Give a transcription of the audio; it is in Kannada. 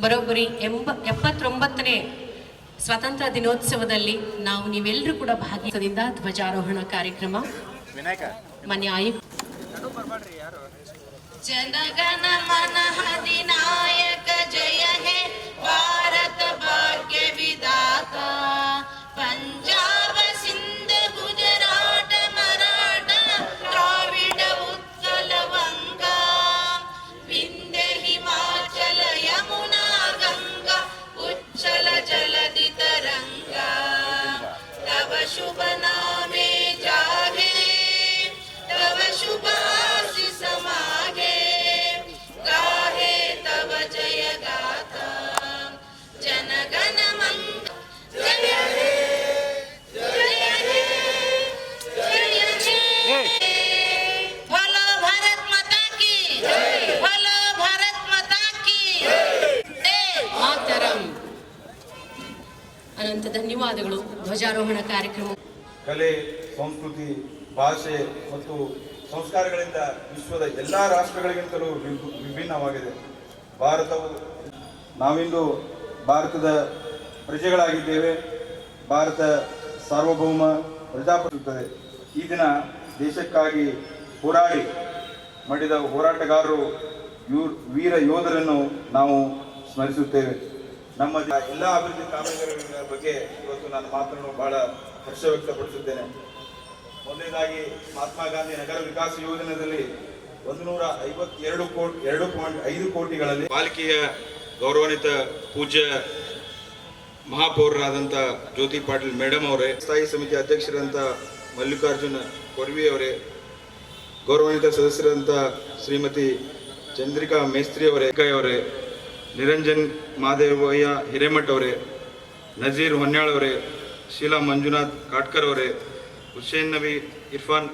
ಬರೋಬ್ಬರಿ ಎಂಬ ಎಪ್ಪತ್ತೊಂಬತ್ತನೇ ಸ್ವಾತಂತ್ರ್ಯ ದಿನೋತ್ಸವದಲ್ಲಿ ನಾವು ನೀವೆಲ್ಲರೂ ಕೂಡ ಭಾಗಿಸದಿಂದ ಧ್ವಜಾರೋಹಣ ಕಾರ್ಯಕ್ರಮ. ಮನೆ ಆಯುಕ್ತ. ಜನಗಣ ಮನ शुभ ಅನಂತ ಧನ್ಯವಾದಗಳು. ಧ್ವಜಾರೋಹಣ ಕಾರ್ಯಕ್ರಮ. ಕಲೆ, ಸಂಸ್ಕೃತಿ, ಭಾಷೆ ಮತ್ತು ಸಂಸ್ಕಾರಗಳಿಂದ ವಿಶ್ವದ ಎಲ್ಲ ರಾಷ್ಟ್ರಗಳಿಗಿಂತಲೂ ವಿಭ್- ವಿಭಿನ್ನವಾಗಿದೆ. ಭಾರತವು ನಾವಿಂದು ಭಾರತದ ಪ್ರಜೆಗಳಾಗಿದ್ದೇವೆ. ಭಾರತ ಸಾರ್ವಭೌಮ ಪ್ರಜಾಪ್ರಭುತ್ವದ ಈ ದಿನ ದೇಶಕ್ಕಾಗಿ ಹೋರಾಡಿ ಮಾಡಿದ ಹೋರಾಟಗಾರರು ವೀರ ಯೋಧರನ್ನು ನಾವು ಸ್ಮರಿಸುತ್ತೇವೆ. ನಮ್ಮ ಎಲ್ಲ ಅಭಿವೃದ್ಧಿ ಕಾಮಗಾರಿಗಳ ಬಗ್ಗೆ ಇವತ್ತು ನಾನು ಮಾತನ್ನು ಬಹಳ ಹರ್ಷ ವ್ಯಕ್ತಪಡಿಸುತ್ತೇನೆ. ಮೊದಲನೇದಾಗಿ ಮಹಾತ್ಮ ಗಾಂಧಿ ನಗರ ವಿಕಾಸ ಯೋಜನೆಯಲ್ಲಿ ಒಂದು ನೂರ ಐವತ್ತೆರಡು ಕೋಟಿ, ಎರಡು ಪಾಯಿಂಟ್ ಐದು ಕೋಟಿಗಳಲ್ಲಿ ಪಾಲಿಕೆಯ ಗೌರವಾನ್ವಿತ ಪೂಜ್ಯ ಮಹಾಪೌರರಾದಂಥ ಜ್ಯೋತಿ ಪಾಟೀಲ್ ಮೇಡಮ್ ಅವರೇ, ಸ್ಥಾಯಿ ಸಮಿತಿ ಅಧ್ಯಕ್ಷರಂಥ ಮಲ್ಲಿಕಾರ್ಜುನ ಕೊರ್ವಿ ಅವರೇ, ಗೌರವಾನ್ವಿತ ಸದಸ್ಯರಂಥ ಶ್ರೀಮತಿ ಚಂದ್ರಿಕಾ ಮೇಸ್ತ್ರಿ ಅವರೇ ಅವರೇ ನಿರಂಜನ್ ಮಾದೇವಯ್ಯ ಹಿರೇಮಠ್ ಅವರೇ ನಜೀರ್ ಹೊನ್ಯಾಳ್ ಅವರೇ ಶೀಲಾ ಮಂಜುನಾಥ್ ಕಾಟ್ಕರ್ ಅವರೇ ಹುಸೇನ್ ನಬಿ ಇರ್ಫಾನ್